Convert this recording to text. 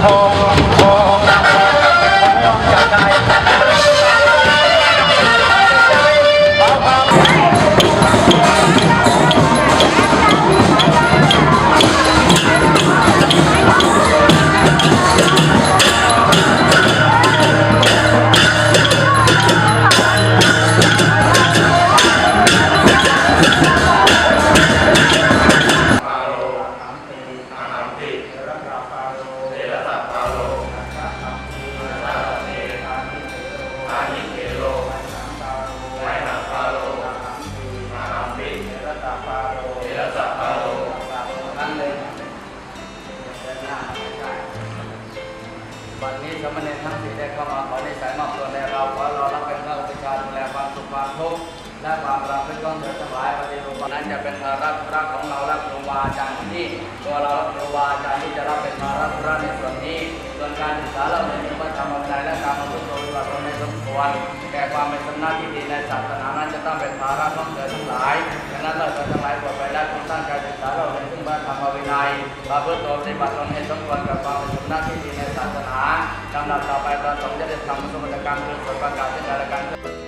ไวันนี้สมณเณรทั้งสี่ได้เข้ามาขอในสายมอบตัวในเราขอเรารับเป็นพระอุปชาดูแลความสุขความทุกข์และความรักเป็นก้องเถิดทั้งหลายปฏิรูปนั้นจะเป็นภาระธุระของเราและครูบาอาจารย์ที่ตัวเราและครูบาอาจารย์ที่จะรับเป็นภาระธุระในส่วนนี้ส่วนการศึกษาเราในยพระธรรมวินัยและการมาพุทโธปฏิบัติตนในสมควรแก่ความเป็นสำนักที่ดีในศาสนานั้นจะต้องเป็นภาระของเธอทั้งหลายดังนั้นเราจะทั้งหลายบวชไปแล้วต้องตั้งใจศึกษาเราในซึ่งพระธรรมวินัยมาพุทโธปฏิบัติตนให้สมควรกับความเป็นสำนักที่ดีในศาสนา ลำดับต่อไปประสงค์จะได้ทำสมรรถกรรมคือส่วนประกาศที่การละกัน